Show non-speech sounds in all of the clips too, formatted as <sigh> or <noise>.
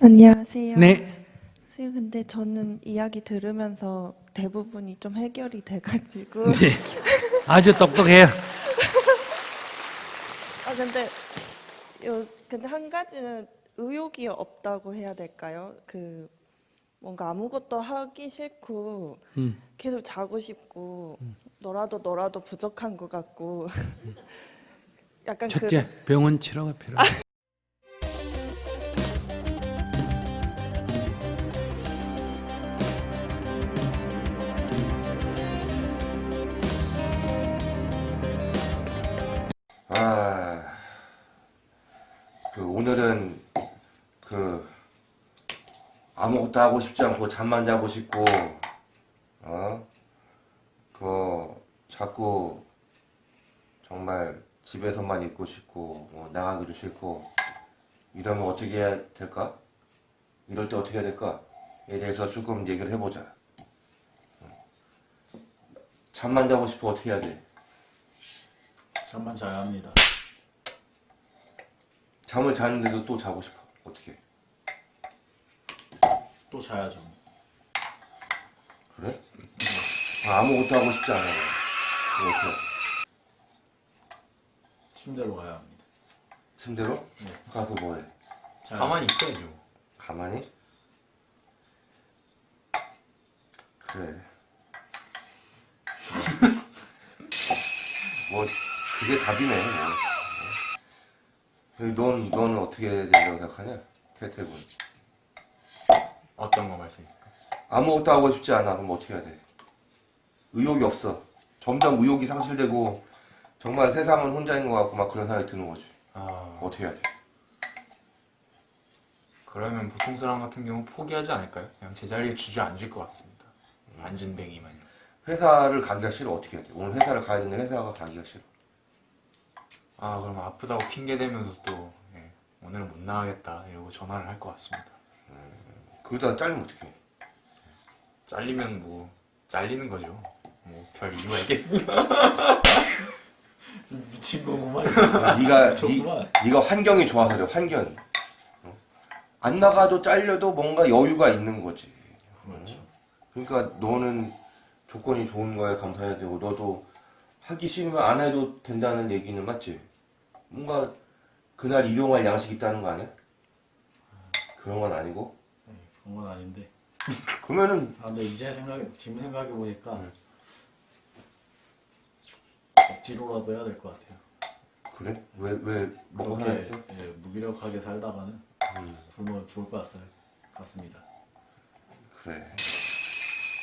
안녕하세요. 네. 선생님 근데 저는 이야기 들으면서 대부분이 좀 해결이 돼가지고 네. 아주 똑똑해요. 아 근데 요 근데 한 가지는 의욕이 없다고 해야 될까요? 그 뭔가 아무것도 하기 싫고 음. 계속 자고 싶고 너라도 너라도 부족한 것 같고 <laughs> 약간 그 첫째, 병원 치료가 필요해. 아무것도 하고 싶지 않고 잠만 자고 싶고, 어, 그 자꾸 정말 집에서만 있고 싶고 뭐 나가기도 싫고 이러면 어떻게 해야 될까? 이럴 때 어떻게 해야 될까? 에 대해서 조금 얘기를 해보자. 어. 잠만 자고 싶어 어떻게 해야 돼? 잠만 자야 합니다. 잠을 자는데도 또 자고 싶어 어떻게? 해? 또 자야죠. 그래? 아, 아무것도 하고 싶지 않아요. 이렇게 침대로 가야 합니다. 침대로 네. 가서 뭐해? 자야 가만히 있어야죠. 가만히? 그래. <laughs> 뭐 그게 답이네. 뭐. 넌 너는 어떻게 해야 된다고 생각하냐? 태태군. 어떤 거 말씀입니까? 아무것도 하고 싶지 않아. 그럼 어떻게 해야 돼? 의욕이 없어. 점점 의욕이 상실되고 정말 세상은 혼자인 것 같고 막 그런 생각이 드는 거지. 아, 어떻게 해야 돼? 그러면 보통 사람 같은 경우 포기하지 않을까요? 그냥 제자리에 주저앉을 것 같습니다. 안진뱅이만. 회사를 가기가 싫어. 어떻게 해야 돼? 오늘 회사를 가야 되는데 회사가 가기가 싫어. 아, 그럼 아프다고 핑계 대면서 또 예, 오늘은 못 나가겠다 이러고 전화를 할 것 같습니다. 그러다가 잘리면 어떡해? 잘리면 뭐 잘리는 거죠. 뭐 별 이유가 있겠습니까? 좀 <laughs> 미친 거구만. 네가 미쳤구만. 네, 가 환경이 좋아서 그래. 환경이. 어? 안 나가도 잘려도 뭔가 여유가 있는 거지. 그렇죠. 그러니까 너는 조건이 좋은 거에 감사해야 되고 너도 하기 싫으면 안 해도 된다는 얘기는 맞지? 뭔가 그날 이용할 양식이 있다는 거 아니야? 그런 건 아니고 네, 그런 건 아닌데. 그러면은 아, 근데 이제 생각, 지금 생각해 보니까 네. 억지로라도 해야 될 것 같아요. 그래? 왜왜 뭐가 하나 그렇게 있어? 예, 무기력하게 살다가는 음, 굶어 죽을 것 같- 같습니다. 그래.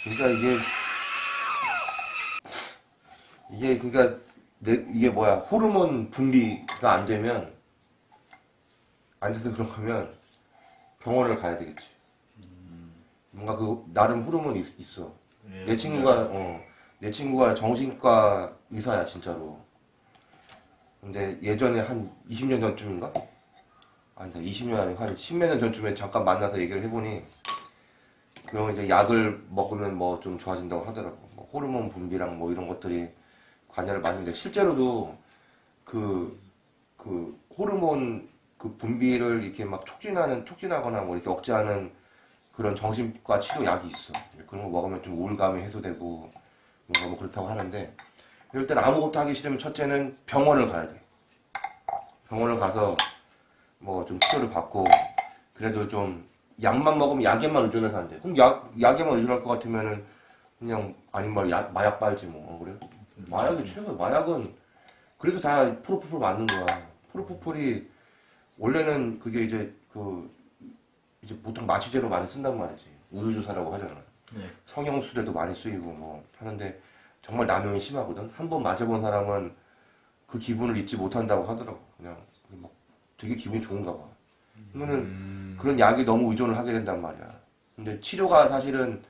그러니까 이게 이게 그러니까 내, 이게 뭐야 호르몬 분비가 안 되면 안 돼서 그런 거면 병원을 가야 되겠지. 뭔가 그 나름 호르몬이 있- 있어. 예, 내 친구가 어, 내 친구가 정신과 의사야 진짜로. 근데 예전에 한 20년 전쯤인가? 아니다 20년 아니고 한 10몇 년 전쯤에 잠깐 만나서 얘기를 해보니 그럼 이제 약을 먹으면 뭐 좀 좋아진다고 하더라고. 뭐 호르몬 분비랑 뭐 이런 것들이 관여를 많이 하는데 실제로도 그, 그 호르몬 그 분비를 이렇게 막 촉진하는, 촉진하거나 뭐 이렇게 억제하는 그런 정신과 치료 약이 있어. 그런 거 먹으면 좀 우울감이 해소되고 뭔가 뭐 그렇다고 하는데 이럴 때는 아무것도 하기 싫으면 첫째는 병원을 가야 돼. 병원을 가서 뭐 좀 치료를 받고 그래도 좀 약만 먹으면 약에만 의존해서 안 돼. 그럼 약, 약에만 의존할 것 같으면은 그냥 아닌 말 약, 마약 빨지 뭐. 어, 그래? 마약이 최고, 마약은 그래서 다 프로포폴 맞는 거야. 프로포폴이 원래는 그게 이제 그 이제 보통 마취제로 많이 쓴단 말이지. 우유주사라고 하잖아. 네. 성형수대도 많이 쓰이고 뭐 하는데 정말 남용이 심하거든. 한 번 맞아본 사람은 그 기분을 잊지 못한다고 하더라고. 그냥 뭐 되게 기분이 좋은가 봐. 그러면은 음, 그런 약이 너무 의존을 하게 된단 말이야. 근데 치료가 사실은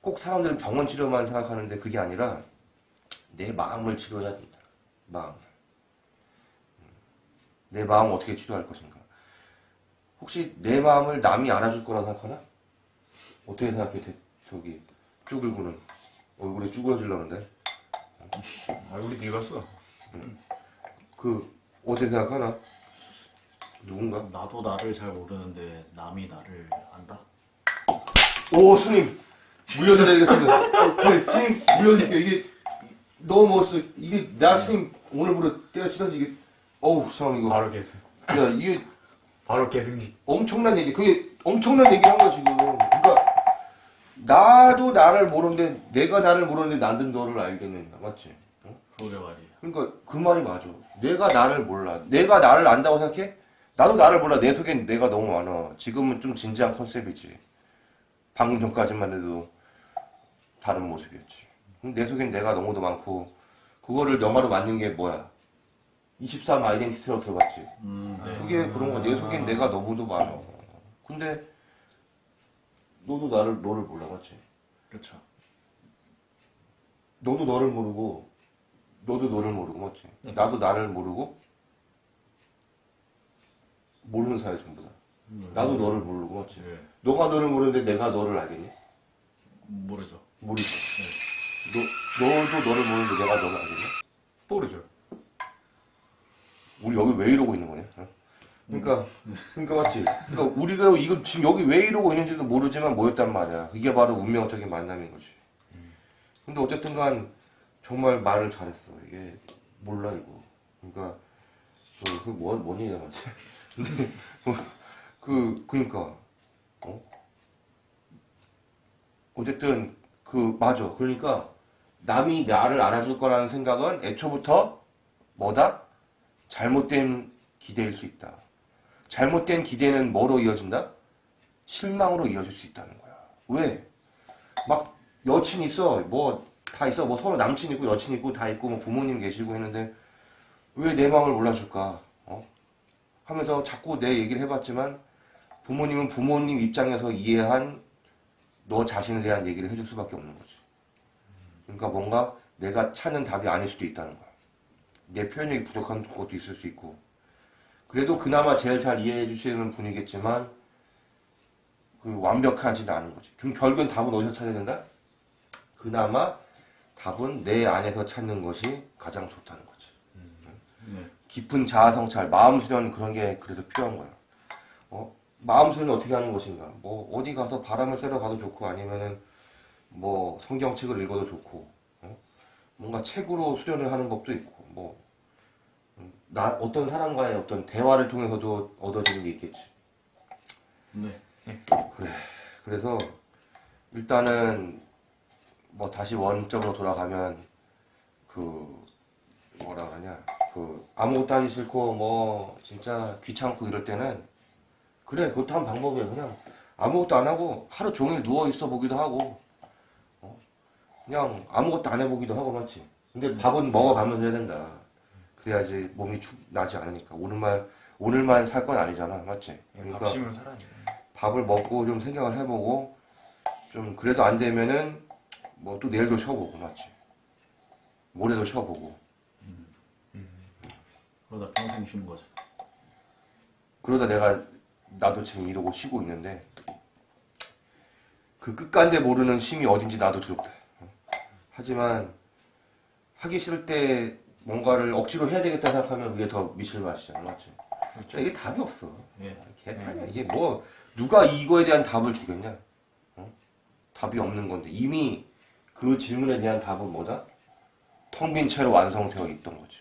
꼭 사람들은 병원 치료만 생각하는데 그게 아니라 내 마음을 치료해야 된다. 마음. 음. 내 마음을 어떻게 치료할 것인가. 혹시 내 마음을 남이 알아줄 거라 생각하나? 어떻게 생각해? 대- 저기 쭈글구는 얼굴에 쭈그러질려는데 얼굴이 늙었어. 그 어떻게 생각하나? 누군가? 나도 나를 잘 모르는데 남이 나를 안다. 오 스님 물려드리겠습니다. 그래 스님 물려드릴게요. 이게 너무 멋있어. 이게 나 스님 오늘부로 때려치던지 이게 어우 형 이거 바로 계승. 야 이게 바로 계승직. 엄청난 얘기. 그게 엄청난 얘기를 한 거야 지금. 그러니까 나도 나를 모르는데 내가 나를 모르는데 나는 너를 알겠는다. 맞지? 어? 그러게 말이야. 그러니까 그 말이 맞아. 내가 나를 몰라. 내가 나를 안다고 생각해? 나도 나를 몰라. 내 속엔 내가 너무 많아. 지금은 좀 진지한 컨셉이지. 방금 전까지만 해도 다른 모습이었지. 내 속엔 내가 너무도 많고 그거를 영화로 만든 게 뭐야? 23 아이덴티티로 들어갔지. 음, 네. 그게 그런 거야. 내 속엔 내가 너무도 많아. 근데 너도 나를 너를 몰라, 맞지? 그렇죠. 너도 너를 모르고 너도 너를 모르고 맞지? 나도 나를 모르고 모르는 사이 전부 다. 음, 나도 너를 모르고 맞지? 예. 너가 너를 모르는데 내가 너를 알겠니? 모르죠. 모르지. 너 너도 너를 모르는데 내가 너를 알겠니? 모르죠. 우리 여기 왜 이러고 있는 거냐? 어? 그러니까 그러니까 맞지? 그러니까 우리가 이거 지금 여기 왜 이러고 있는지도 모르지만 모였단 말이야. 이게 바로 운명적인 만남인 거지. 근데 어쨌든간 정말 말을 잘했어. 이게 몰라 이거. 그러니까 그뭐 뭔 얘기가 맞지? 근데 그 그러니까 어? 어쨌든 그 맞아. 그러니까 남이 나를 알아줄 거라는 생각은 애초부터 뭐다? 잘못된 기대일 수 있다. 잘못된 기대는 뭐로 이어진다? 실망으로 이어질 수 있다는 거야. 왜? 막 여친 있어, 뭐 다 있어, 뭐 서로 남친 있고 여친 있고 다 있고 뭐 부모님 계시고 했는데 왜 내 마음을 몰라줄까? 어? 하면서 자꾸 내 얘기를 해봤지만 부모님은 부모님 입장에서 이해한 너 자신에 대한 얘기를 해줄 수밖에 없는 거지. 그러니까 뭔가 내가 찾는 답이 아닐 수도 있다는 거야. 내 표현력이 부족한 것도 있을 수 있고 그래도 그나마 제일 잘 이해해 주시는 분이겠지만 그 완벽하지는 않은 거지. 그럼 결국엔 답은 어디서 찾아야 된다? 그나마 답은 내 안에서 찾는 것이 가장 좋다는 거지. 네. 깊은 자아 성찰, 마음 수련 그런 게 그래서 필요한 거야. 어? 마음 수련은 어떻게 하는 것인가? 뭐 어디 가서 바람을 쐬러 가도 좋고 아니면은 뭐 성경책을 읽어도 좋고 어? 뭔가 책으로 수련을 하는 법도 있고 뭐 음, 나 어떤 사람과의 어떤 대화를 통해서도 얻어지는 게 있겠지. 네. 그래서 일단은 뭐 다시 원점으로 돌아가면 그 뭐라 그러냐 그 아무것도 하기 싫고 뭐 진짜 귀찮고 이럴 때는 그래 그것도 한 방법이야 그냥 아무것도 안 하고 하루 종일 누워 있어 보기도 하고 어? 그냥 아무것도 안 해보기도 하고 맞지 근데 밥은 먹어가면서 해야 된다 그래야지 몸이 축 나지 않으니까. 오늘만 오늘만 살 건 아니잖아. 맞지? 그러니까 밥심을 살아야지. 밥을 먹고 좀 생각을 해보고 좀 그래도 안 되면은 뭐 또 내일도 쉬어보고 맞지? 모레도 쉬어보고. 그러다 평생 쉬는 거죠. 그러다 내가 나도 지금 이러고 쉬고 있는데 그 끝간데 모르는 쉼이 어딘지 나도 두렵다. 하지만 하기 싫을 때 뭔가를 억지로 해야 되겠다 생각하면 그게 더 미칠 맛이잖아 맞지 그렇죠. 이게 답이 없어 예. 개판이야. 이게 뭐 누가 이거에 대한 답을 주겠냐? 어? 답이 없는 건데 이미 그 질문에 대한 답은 뭐다? 텅 빈 채로 완성되어 있던 거지.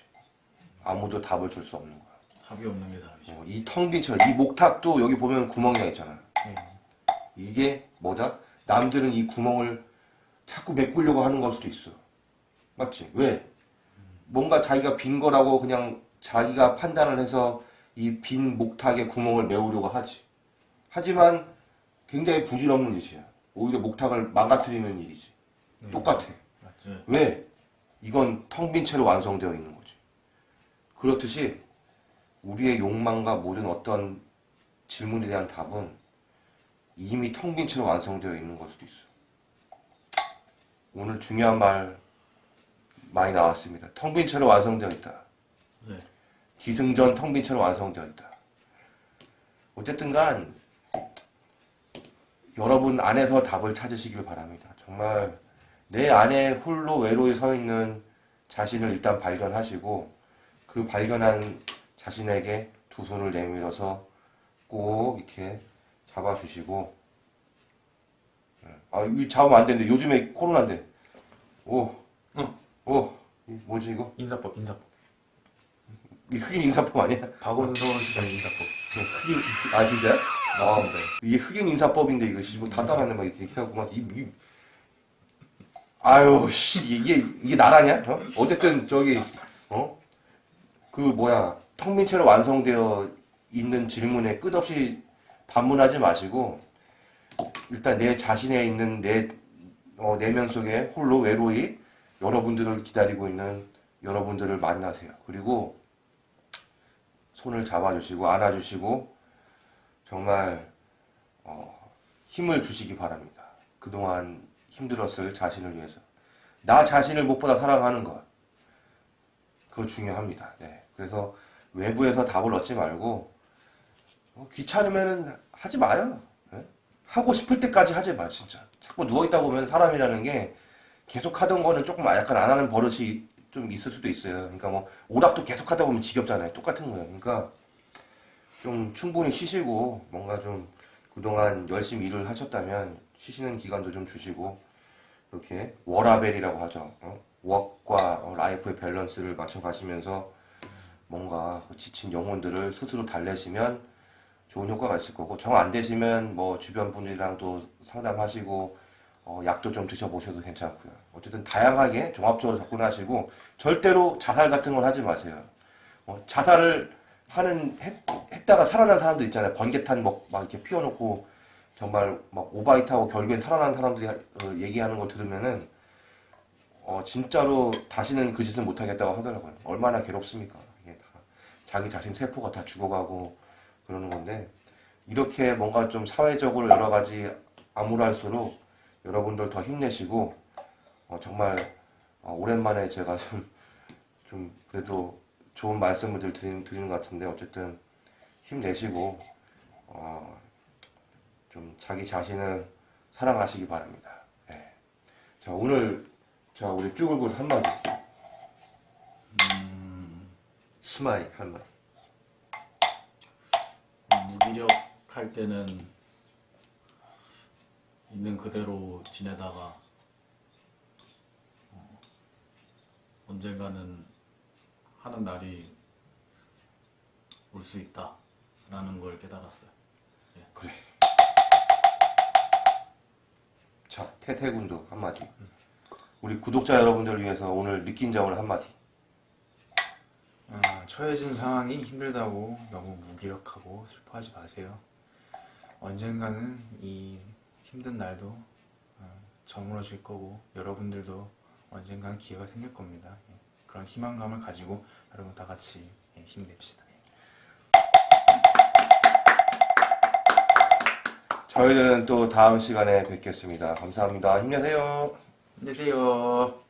아무도 답을 줄 수 없는 거야. 답이 없는 게 답이죠. 어, 이 텅 빈 채로 이 목탁도 여기 보면 구멍이 나 있잖아. 이게 뭐다? 남들은 이 구멍을 자꾸 메꾸려고 하는 걸 수도 있어. 맞지? 왜? 뭔가 자기가 빈 거라고 그냥 자기가 판단을 해서 이 빈 목탁에 구멍을 메우려고 하지. 하지만 굉장히 부질없는 짓이야. 오히려 목탁을 망가뜨리는 일이지. 똑같아. 맞죠. 왜? 이건 텅 빈 채로 완성되어 있는 거지. 그렇듯이 우리의 욕망과 모든 어떤 질문에 대한 답은 이미 텅 빈 채로 완성되어 있는 걸 수도 있어. 오늘 중요한 말 많이 나왔습니다. 텅빈 채로 완성되어 있다. 네. 기승전 텅빈 채로 완성되어 있다. 어쨌든 간 여러분 안에서 답을 찾으시길 바랍니다. 정말 내 안에 홀로 외로이 서 있는 자신을 일단 발견하시고 그 발견한 자신에게 두 손을 내밀어서 꼭 이렇게 잡아주시고 예. 아 이거 잡으면 안 되는데 요즘에 코로나인데 오, 응. 오, 이 뭐지 이거? 인사법 인사법. 이 흑인 인사법 아니야? 박원순 서울시장 인사법. 흑인 아 진짜요? 맞습니다. 아, 이게 흑인 인사법인데 이거 씨, 뭐다 따라하는 막 이렇게 하고 막 이, 이 아유 씨 이게 이게 나라냐? 어? 어쨌든 저기 어? 그 뭐야 텅빈 채로 완성되어 있는 질문에 끝없이 반문하지 마시고 일단 내 자신에 있는 내 어, 내면 속에 홀로 외로이 여러분들을 기다리고 있는 여러분들을 만나세요. 그리고 손을 잡아주시고 안아주시고 정말 어, 힘을 주시기 바랍니다. 그동안 힘들었을 자신을 위해서 나 자신을 무엇보다 사랑하는 것 그거 중요합니다. 네. 그래서 외부에서 답을 얻지 말고 어, 귀찮으면 하지 마요. 네? 하고 싶을 때까지 하지 마 진짜. 자꾸 누워 있다 보면 사람이라는 게 계속 하던 거는 조금 약간 안 하는 버릇이 좀 있을 수도 있어요. 그러니까 뭐 오락도 계속 하다 보면 지겹잖아요. 똑같은 거예요. 그러니까 좀 충분히 쉬시고 뭔가 좀 그동안 열심히 일을 하셨다면 쉬시는 기간도 좀 주시고 이렇게 워라벨이라고 하죠. 어? 어, 라이프의 밸런스를 맞춰 가시면서 뭔가 그 지친 영혼들을 스스로 달래시면 좋은 효과가 있을 거고 정 안 되시면 뭐 주변 분들이랑 또 상담하시고 어, 약도 좀 드셔보셔도 괜찮고요. 어쨌든 다양하게 종합적으로 접근하시고 절대로 자살 같은 건 하지 마세요. 어, 자살을 하는 했, 했다가 살아난 사람들 있잖아요. 번개탄 막, 막 이렇게 피워놓고 정말 막 오바이트하고 결국엔 살아난 사람들이 하- 어, 얘기하는 걸 들으면은 어, 진짜로 다시는 그 짓을 못하겠다고 하더라고요. 얼마나 괴롭습니까? 이게 다 자기 자신 세포가 다 죽어가고 그러는 건데 이렇게 뭔가 좀 사회적으로 여러 가지 암울할수록 여러분들 더 힘내시고 어, 정말 어, 오랜만에 제가 좀, <laughs> 좀 그래도 좋은 말씀을 들- 드리는, 드리는 것 같은데 어쨌든 힘내시고 어, 좀 자기 자신을 사랑하시기 바랍니다. 예. 자 오늘 자 우리 쭈글글 한마디 심하이 한마디 무기력 할 때는 있는 그대로 지내다가 어, 언젠가는 하는 날이 올 수 있다라는 걸 깨달았어요. 그래. 자, 태태군도 한마디. 우리 구독자 여러분들을 위해서 오늘 느낀 점을 한마디. 아, 처해진 상황이 힘들다고 너무 무기력하고 슬퍼하지 마세요. 언젠가는 이 힘든 날도 어, 저물어질 거고 여러분들도 언젠가는 기회가 생길 겁니다. 예, 그런 희망감을 가지고 여러분 다 같이 예, 힘냅시다. 예. 저희들은 또 다음 시간에 뵙겠습니다. 감사합니다. 힘내세요. 힘내세요.